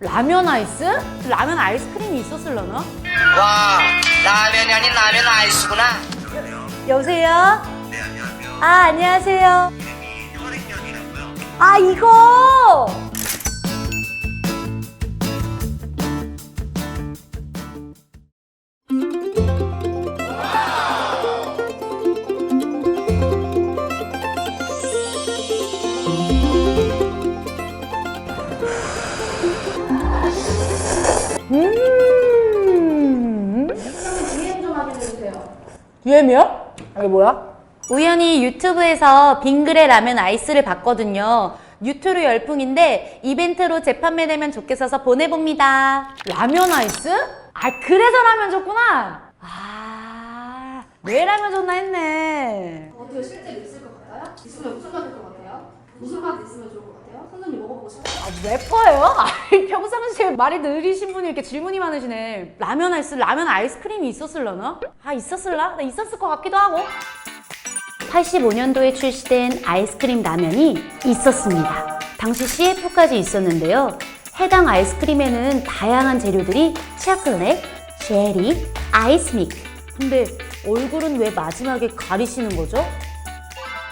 라면 아이스? 라면 아이스크림이 있었을려나? 와 라면이 아닌 라면 아이스구나 여보세요? 네, 안녕하세요. 아, 안녕하세요. 이름이 혈액형이라고요. 아, 이거! 음. UM이요? 이게 뭐야? 우연히 유튜브에서 빙그레 라면 아이스를 봤거든요. 뉴트로 열풍인데 이벤트로 재판매되면 좋겠어서 보내봅니다. 라면 아이스? 아 그래서 라면 줬구나. 아, 왜 라면 줬나 했네. 어때요? 실제로 있을 것 같아요? 있으면 무슨 맛일 것 같아요? 무슨 맛 있으면 좋을 것 같아요? 선생님 먹어보고 싶어요? 아, 래퍼예요? 평상시에 말이 느리신 분이 이렇게 질문이 많으시네. 라면 아이스, 라면 아이스크림이 있었을려나? 아, 있었을라? 나 있었을 것 같기도 하고. 85년도에 출시된 아이스크림 라면이 있었습니다. 당시 CF까지 있었는데요. 해당 아이스크림에는 다양한 재료들이 초콜릿, 제리, 아이스믹. 근데 얼굴은 왜 마지막에 가리시는 거죠?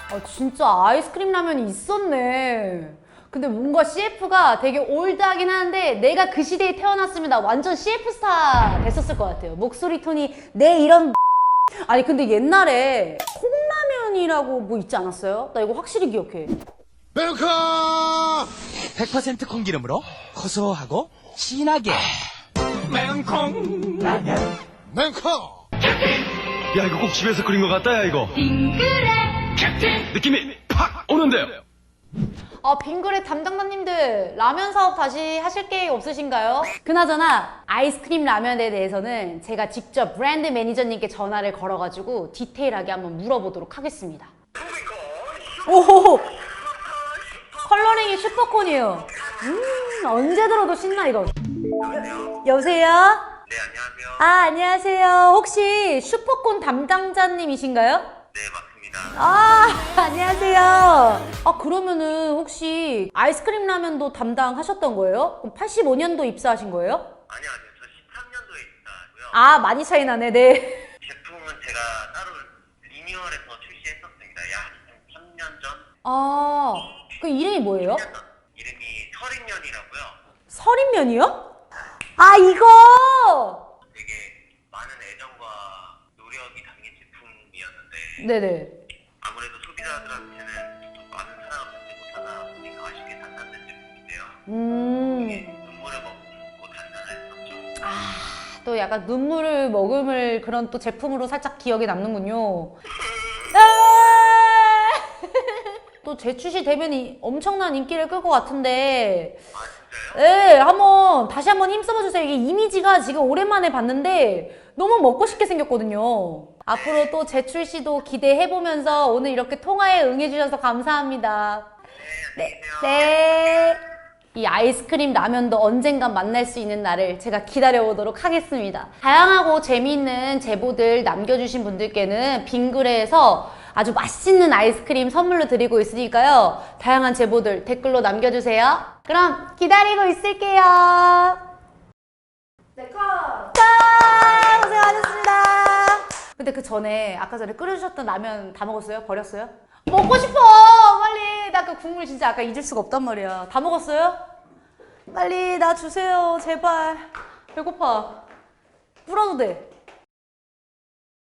아, 진짜 아이스크림 라면이 있었네. 근데 뭔가 CF가 되게 올드하긴 하는데 내가 그 시대에 태어났으면 나 완전 CF 스타 됐었을 것 같아요. 목소리 톤이 내 이런 아니 근데 옛날에 콩라면이라고 뭐 있지 않았어요? 나 이거 확실히 기억해. 멜커 100% 콩기름으로 고소하고 진하게 멜커 야 이거 꼭 집에서 끓인 것 같다 야 이거 느낌이 팍 오는데요 아, 빙그레 담당자님들 라면 사업 다시 하실 계획 없으신가요? 그나저나 아이스크림 라면에 대해서는 제가 직접 브랜드 매니저님께 전화를 걸어가지고 디테일하게 한번 물어보도록 하겠습니다. 오, 컬러링이 슈퍼콘이에요. 음, 언제 들어도 신나 이거. 여보세요? 네, 안녕하세요. 아, 안녕하세요. 혹시 슈퍼콘 담당자님이신가요? 네, 맞습니다. 아, 안녕하세요. 아, 그러면은 혹시 아이스크림 라면도 담당하셨던 거예요? 그럼 85년도 입사하신 거예요? 아니요, 아니요. 저 13년도에 입사하고요. 아, 많이 차이 나네, 네. 제품은 제가 따로 리뉴얼해서 출시했었습니다. 약 3년 전? 아, 그 이름이 뭐예요? 3년 전. 이름이 설인면이라고요. 서린면이요? 아, 이거! 되게 많은 애정과 노력이 담긴 제품이었는데 네네. 아무래도 소비자들한테는 좀 많은 사랑을 받지 못하다 보니까 아쉽게 단단된 제품인데요. 이게 음. 눈물을 먹고 단단했었죠. 또 약간 눈물을 머금을 그런 또 제품으로 살짝 기억에 남는군요. 또 재출시 되면 이 엄청난 인기를 끌 것 같은데. 아? 네, 한번 다시 한번 힘써봐 주세요. 이게 이미지가 지금 오랜만에 봤는데 너무 먹고 싶게 생겼거든요. 앞으로 또 재출시도 기대해 보면서 오늘 이렇게 통화에 응해 주셔서 감사합니다. 네, 네. 이 아이스크림 라면도 언젠간 만날 수 있는 날을 제가 기다려보도록 하겠습니다. 다양하고 재미있는 제보들 남겨주신 분들께는 빙그레에서 아주 맛있는 아이스크림 선물로 드리고 있으니까요. 다양한 제보들 댓글로 남겨주세요. 그럼 기다리고 있을게요. 네, 컷! 짠! 고생하셨습니다. 근데 그 전에 아까 전에 끓여주셨던 라면 다 먹었어요? 버렸어요? 먹고 싶어! 빨리! 나 그 국물 진짜 아까 잊을 수가 없단 말이야. 다 먹었어요? 빨리 나 주세요. 제발. 배고파. 불어도 돼.